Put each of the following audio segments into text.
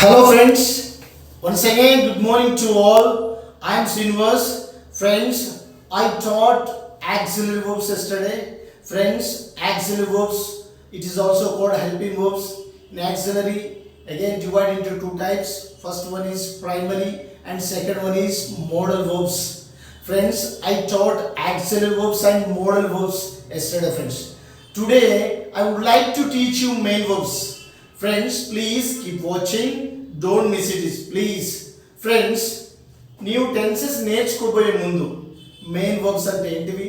Hello friends, once again good morning to all. I am Srinivas. Friends, I taught auxiliary verbs yesterday. Friends, auxiliary verbs, it is also called helping verbs. In auxiliary, again divided into two types. First one is primary and second one is modal verbs. Friends, I taught auxiliary verbs and modal verbs yesterday friends. Today, I would like to teach you main verbs. Friends please keep watching don't miss it is please friends నీవు tenses నేర్చుకోబోయే ముందు main verbs అంటే ఏంటివి?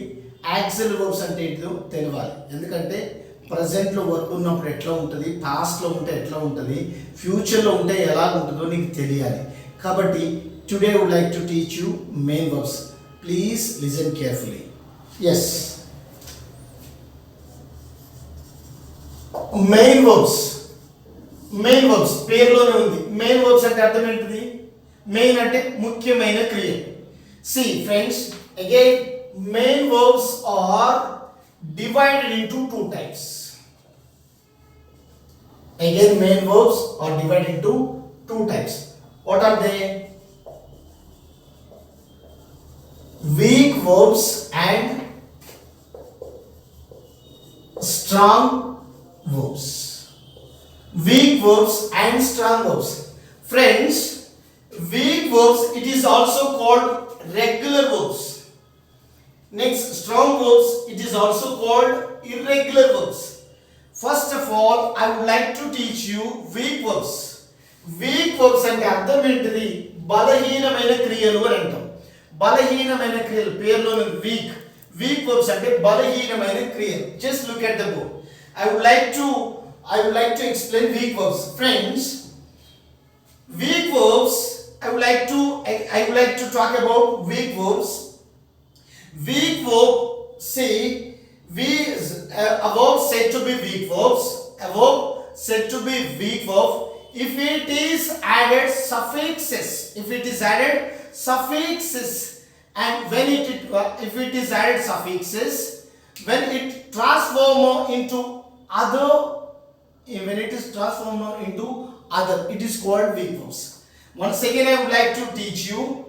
Axle verbs అంటే ఏంటిదో తెలియాలి ఎందుకంటే ప్రజెంట్లో work ఉన్నప్పుడు ఎట్లా ఉంటుంది? పాస్ట్లో ఉంటే ఎట్లా ఉంటుంది? ఫ్యూచర్లో ఉంటే ఎలా ఉంటుందో నీకు తెలియాలి. కాబట్టి today would like to teach you main verbs please listen carefully yes main verbs main verbs పేరులోనే ఉంది. మెయిన్ వర్బ్స్ అంటే అర్థం ఏంటిది? మెయిన్ అంటే ముఖ్యమైన క్రియ. See friends again main verbs are divided into two types again main verbs are divided into two types what are they weak verbs and strong verbs. weak verbs and strong verbs friends weak verbs it is also called regular verbs next strong verbs it is also called irregular verbs first of all i would like to teach you weak verbs weak verbs అంటే అర్థం ఏంటిది బలహీనమైన క్రియలు అని అంటాం బలహీనమైన క్రియలు పేరులోని week week verbs అంటే బలహీనమైన క్రియలు just look at the book I would like to I would like to explain weak verbs. Friends, weak verbs, I would like to I, I would like to talk about weak verbs. Weak verb say we uh, a verb said to be weak verbs. A verb said to be weak verb if it is added suffixes if it is added suffixes and when it if it is added suffixes when it transform into other Eh, when it is transformed into other it is called weak forms once again i would like to teach you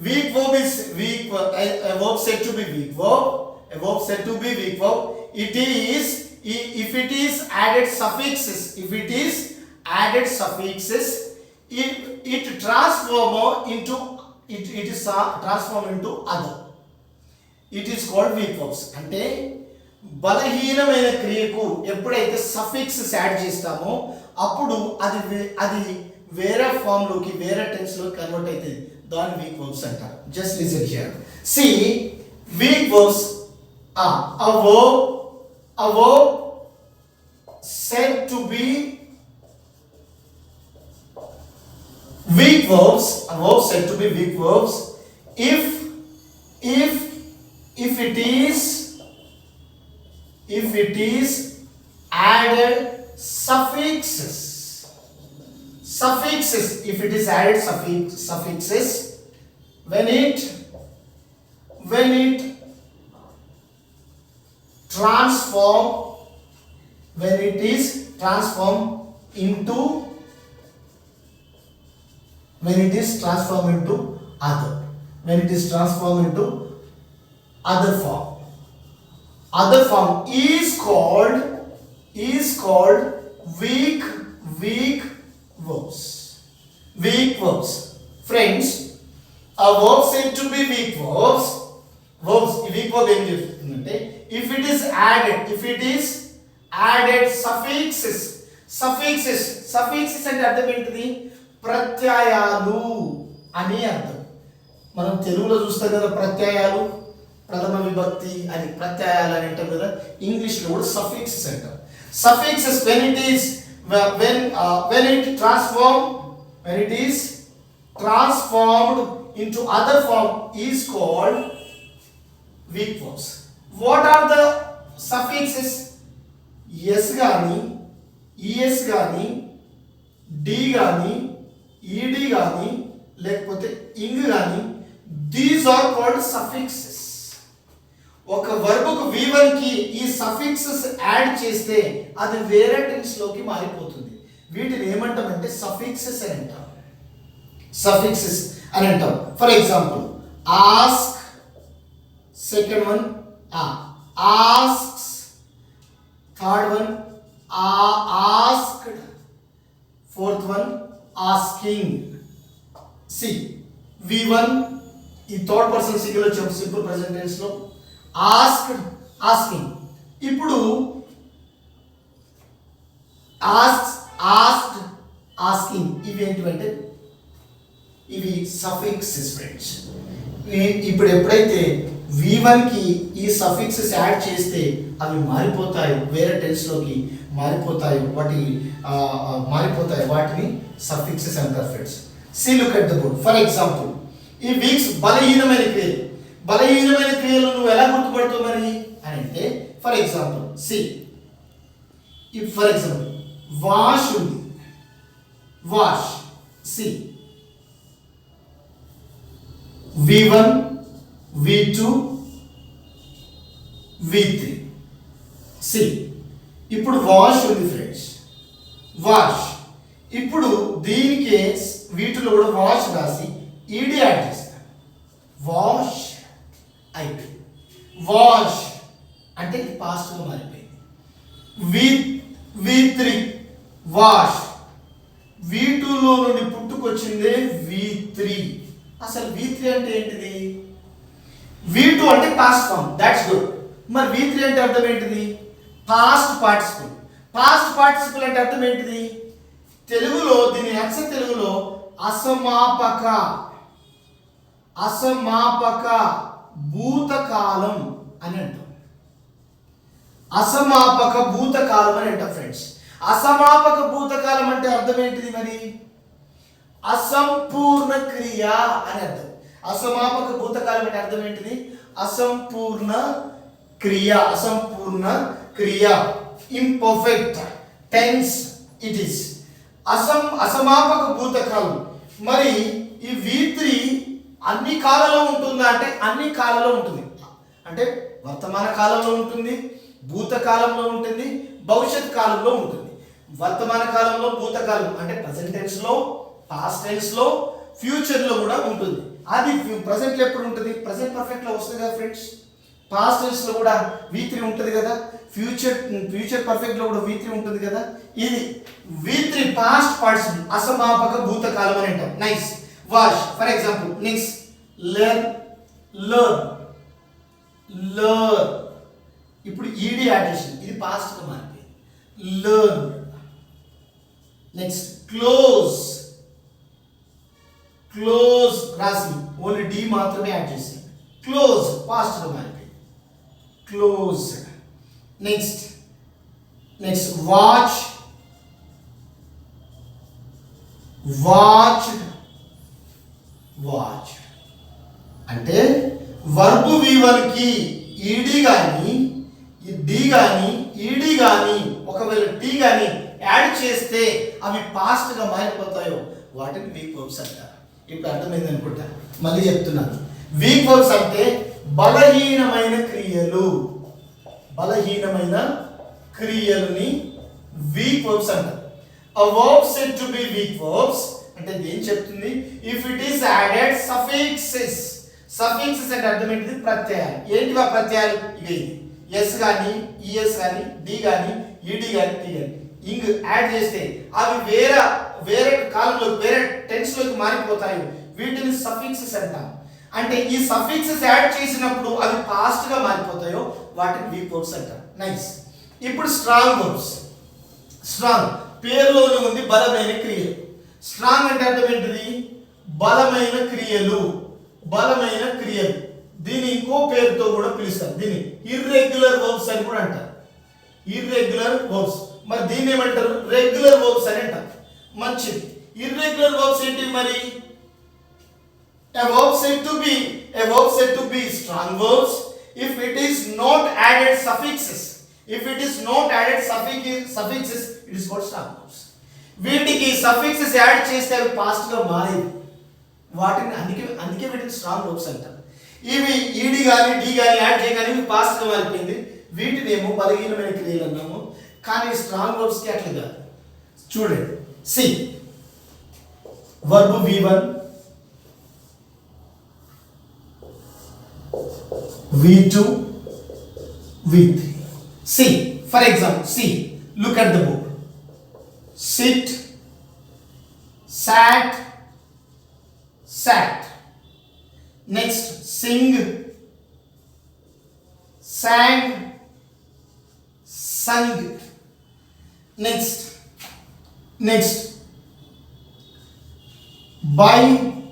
weak verb is weak a, a verb said to be weak verb a verb said to be weak verb it is if it is added suffixes if it is added suffixes it, it transform into it, it is transformed into other. It is called weak verbs బలహీనమైన క్రియకు ఎప్పుడైతే suffix add చేస్తామో అప్పుడు అది అది వేరే ఫామ్లోకి వేరే టెన్స్లో కన్వర్ట్ అవుతుంది దాని వీక్ వర్బ్స్ అంటారు just listen here see weak verbs a అవో a verb said to be weak verbs a verb said to be weak verbs. If if if it is if it is added suffixes. Suffixes if it is added suffix, suffixes when it when it transform when it is transformed into when it is transformed into other when it is transformed into other form other form is called is called weak weak verbs weak verbs friends a verb said to be weak verbs verbs weak verb ఏం చెప్తుందంటే if it is added if it is added suffixes suffixes suffixes అంటే అర్థం ఏంటిది ప్రత్యయాలు అని అర్థం మనం తెలుగులో చూస్తాం కదా ప్రత్యయాలు ప్రథమ విభక్తి అని ప్రత్యయాలు అని అంటారు కదా ఇంగ్లీష్లో కూడా సఫిక్సెస్ అంటారు. Suffixes when it is when when it transform when it is transformed into other form is called weak forms what are the suffixes S కానీ ఈఎస్ కానీ డి కానీ ఈడి కానీ లేకపోతే ఇంగ్ కానీ దీస్ ఆర్ కాల్డ్ సఫిక్సెస్ ఒక వర్బుకు V1 కి ఈ సఫిక్సెస్ యాడ్ చేస్తే అది వేరే టెన్స్లోకి మారిపోతుంది. వీటిని ఏమంటామంటే సఫిక్సెస్ అని అంటాం. సఫిక్సెస్ అని అంటాం. For example ask second one asks third one asked fourth one asking see V one ఈ థర్డ్ పర్సన్ సింగిల్ వచ్చాము సింపుల్ ప్రెసెంట్ ఆస్క్ ఆస్కింగ్. ఇప్పుడు ఆస్క్ ఆస్క్ ఆస్కింగ్. ఇవి ఏంటివంటే? ఇవి సఫిక్సెస్ ఫ్రెండ్స్ ఇప్పుడు ఎప్పుడైతే వి ఈ సఫిక్సెస్ యాడ్ చేస్తే అవి మారిపోతాయి వేరే టెన్స్లోకి మారిపోతాయి వాటి మారిపోతాయి వాటిని సఫిక్సెస్ అంటారు friends see look at the board for example ఈ వీక్స్ బలహీనమైన క్రియలు బలహీనమైన క్రియలు నువ్వు ఎలా గుర్తుపడతావు మరి? అని అంటే for example see for example wash ఉంది. Wash see V one V two V three see ఇప్పుడు వాష్ ఉంది ఫ్రెండ్స్ వాష్ ఇప్పుడు దీనికి వీటిలో కూడా వాష్ రాసి ఈడి యాడ్ వాష్. అంటే ఇది పాస్ట్గా మారిపోయింది. వి వి త్రీ వాష్. వి టూలో నుండి పుట్టుకొచ్చింది వి త్రీ అసలు వి త్రీ అంటే ఏంటిది? వి టూ అంటే పాస్ట్ ఫామ్. దాట్స్ గుడ్ మరి వి త్రీ అంటే అర్థం ఏంటిది? పాస్ట్ పార్టిసిపుల్ పాస్ట్ పార్టిసిపుల్ అంటే అర్థం ఏంటిది? తెలుగులో దీని అచ్చ తెలుగులో అసమాపక. అసమాపక. భూతకాలం. అని అంటాం. అసమాపక భూతకాలం అని అంటాం ఫ్రెండ్స్ అసమాపక భూతకాలం అంటే అర్థం ఏంటిది మరి? అసంపూర్ణ క్రియ అని అర్థం. అసమాపక భూతకాలం అంటే అర్థం ఏంటిది? అసంపూర్ణ క్రియ అసంపూర్ణ క్రియ. ఇంపర్ఫెక్ట్ టెన్స్ ఇట్ ఈస్ అసం అసమాపక భూతకాలం. మరి ఈ వీత్రి అన్ని కాలంలో ఉంటుందా? అంటే అన్ని కాలంలో ఉంటుంది. అంటే వర్తమాన కాలంలో ఉంటుంది భూతకాలంలో ఉంటుంది భవిష్యత్ కాలంలో ఉంటుంది. వర్తమాన కాలంలో భూతకాలం అంటే ప్రజెంట్ టెన్స్లో పాస్ట్ టెన్స్లో ఫ్యూచర్లో కూడా ఉంటుంది. అది ప్రజెంట్ ఎప్పుడు ఉంటుంది? ప్రజెంట్ పర్ఫెక్ట్లో వస్తుంది కదా ఫ్రెండ్స్ పాస్ట్ టెన్స్లో కూడా వి త్రీ ఉంటుంది కదా. ఫ్యూచర్ ఫ్యూచర్ పర్ఫెక్ట్లో కూడా వి త్రీ ఉంటుంది కదా. ఇది వి త్రీ పాస్ట్ పార్టిసిపల్ అసమాపక భూతకాలం అని అంటాం. Nice wash for example next learn learn learn ఇప్పుడు ఈడీ యాడ్ ఇది పాస్ట్గా మారిపోయింది. లర్న్ నెక్స్ట్ క్లోజ్ క్లోజ్ రాసి ఓన్లీ డి మాత్రమే యాడ్ చేసింది క్లోజ్ పాస్ట్గా మారిపోయింది. Close next next watch watch watch అంటే వర్బు వీవర్కి ఈడీ కానీ డి కానీ ఈడీ కానీ ఒకవేళ టీ కానీ యాడ్ చేస్తే అవి పాస్ట్గా మారిపోతాయో. వాటిని వీక్ వర్బ్స్ అంటారు. ఇప్పుడు అర్థమైంది అనుకుంటా? మళ్ళీ చెప్తున్నాను. వీక్ వర్బ్స్ అంటే బలహీనమైన క్రియలు. బలహీనమైన క్రియలని వీక్ వర్బ్స్ అంటారు. A verb to be weak verbs అంటే ఏం చెప్తుంది? If it is added suffixes suffixes అంటే అర్థం ఏంటిది? ప్రత్యయాలు. ఏంటివి ఆ ప్రత్యయాలు? ఇవి. ఎస్ కానీ ఈఎస్ కానీ డి కానీ ఈడి కానీ టీ కానీ ఇంగ్ యాడ్ చేస్తే అవి వేరే వేరే కాలంలో వేరే టెన్స్లోకి మారిపోతాయి. వీటిని సఫిక్సెస్ అంటాం. అంటే ఈ సఫిక్సెస్ యాడ్ చేసినప్పుడు అవి ఫాస్ట్గా మారిపోతాయో వాటిని వీక్ వర్డ్స్ అంటాం. నైస్ ఇప్పుడు స్ట్రాంగ్ వర్డ్స్ స్ట్రాంగ్ పేరులోనే ఉంది బలమైన క్రియలు. స్ట్రాంగ్ అంటే అర్థం ఏంటిది? బలమైన క్రియలు. బలమైన క్రియలు. దీని ఇంకో పేరుతో కూడా పిలుస్తారు. దీన్ని ఇర్రెగ్యులర్ వర్బ్స్ అని కూడా అంటారు. ఇర్రెగ్యులర్ వర్బ్స్ మరి దీన్ని ఏమంటారు? రెగ్యులర్ వర్బ్స్ అని అంటారు. మంచిది. ఇర్రెగ్యులర్ వర్బ్స్ ఏంటి మరి? A verb said to be a verb said to be strong verbs. If it is not added suffixes. If it is not added suffix, suffixes, it is called strong verbs. వీటికి suffixes add చేస్తే అవి పాస్ట్గా మారేవి. వాటిని అందుకే అందుకే వీటిని strong రూప్స్ అంటారు ఇవి ఈడి కానీ డి కానీ యాడ్ చేయగానే ఇవి ఫాస్ట్గా మారిపోయింది. వీటిని ఏమో బలహీనమైన క్రియలు అన్నాము. కానీ స్ట్రాంగ్ వర్బ్స్కి అట్లా కాదు. చూడండి. See. Verb V one V two V three see. For example see. Look at the book sit sat sat next sing. Sang. Sung next. Next. Buy.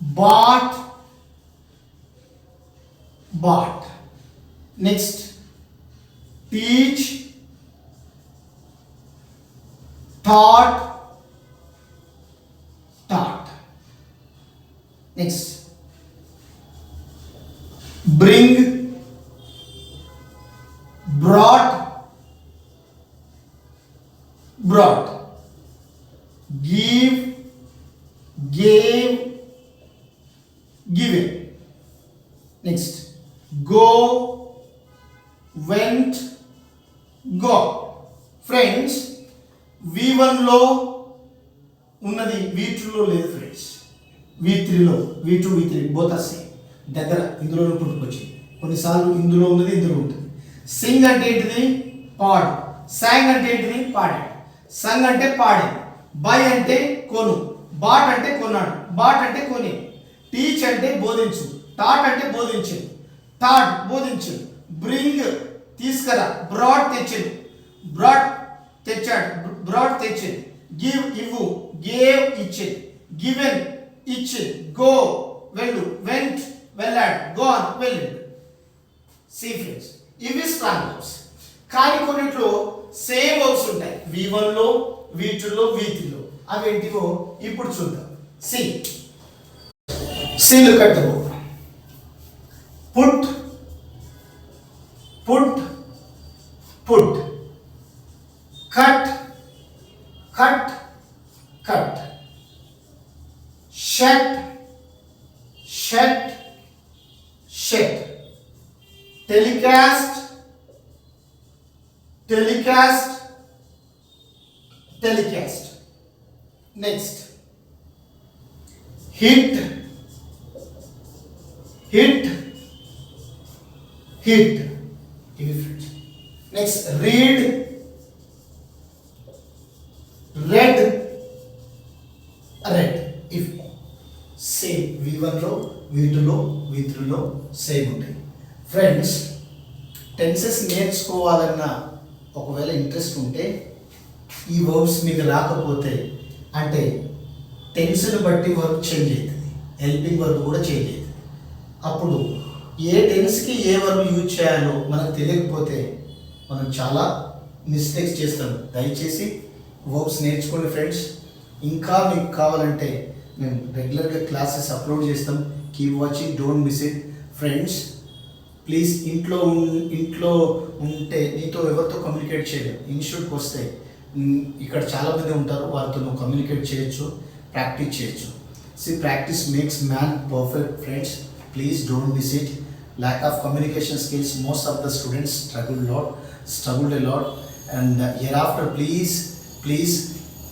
Bought. Bought. Next. Teach. Taught next bring brought brought give gave given next go went go friends V వన్లో ఉన్నది వి టూలో లేదు friends వి త్రీలో V two V three both are same దగ్గర ఇందులోనే పుట్టుకొచ్చింది కొన్నిసార్లు ఇందులో ఉన్నది ఇందులో ఉంటుంది సింగ్ అంటే ఏంటిది? పాడు. సాంగ్ అంటే ఏంటిది? పాడాడు సంగ్ అంటే పాడే. బై అంటే కొను. బాట్ అంటే కొన్నాడు. బాట్ అంటే కొని. టీచ్ అంటే బోధించు. టాట్ అంటే బోధించు. టాట్ బోధించు. బ్రింగ్ తీసుకురా. బ్రాడ్ తెచ్చింది బ్రాడ్ తెచ్చాడు. బ్రాడ్ తెచ్చింది గివ్ ఇవ్వు. గేవ్ ఇచ్చింది గివెన్ ఇచ్చింది గో వెళ్ళు వెంట్ వెళ్ళాడు గోన్ వెళ్ళాడు సీ ఫ్రెండ్స్ ఇవి స్ట్రాంగ్ వర్బ్స్ కానీ కొన్నిట్లో సేమ్ వర్బ్స్ ఉంటాయి. వి వన్లో వి టూలో వి త్రీలో అవి ఏంటివో ఇప్పుడు చూద్దాం see seal look put put put telecast telecast next hit hit hit ఇవి friends next read read read if same V వన్లో వి టూలో వి త్రీలో సేమ్ ఉంటాయి. ఫ్రెండ్స్ టెన్సెస్ నేర్చుకోవాలన్నా ఒకవేళ ఇంట్రెస్ట్ ఉంటే ఈ వర్బ్స్ మీకు రాకపోతే అంటే టెన్స్ని బట్టి వర్క్ చేంజ్ అవుతుంది. హెల్పింగ్ వర్క్ కూడా చేంజ్ అవుతుంది. అప్పుడు ఏ టెన్స్కి ఏ వర్బ్ యూజ్ చేయాలో మనకు తెలియకపోతే మనం చాలా మిస్టేక్స్ చేస్తాం. దయచేసి వర్బ్స్ నేర్చుకోండి ఫ్రెండ్స్ ఇంకా మీకు కావాలంటే మేము రెగ్యులర్గా క్లాసెస్ అప్లోడ్ చేస్తాం. Keep watching don't miss it friends please ఇంట్లో ఇంట్లో ఉంటే నీతో ఎవరితో కమ్యూనికేట్ చేయలేవు ఇన్స్టిట్యూట్కి వస్తే ఇక్కడ చాలామంది ఉంటారు వాళ్ళతో నువ్వు కమ్యూనికేట్ చేయొచ్చు ప్రాక్టీస్ చేయొచ్చు see practice makes man perfect friends please don't miss it lack of communication skills most of the students struggle lot struggled a lot and year after please please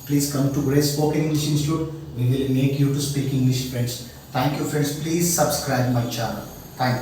please come to Grace Spoken English Institute. We will make you to speak English, friends. Thank you, friends. Please subscribe my channel. Thank you.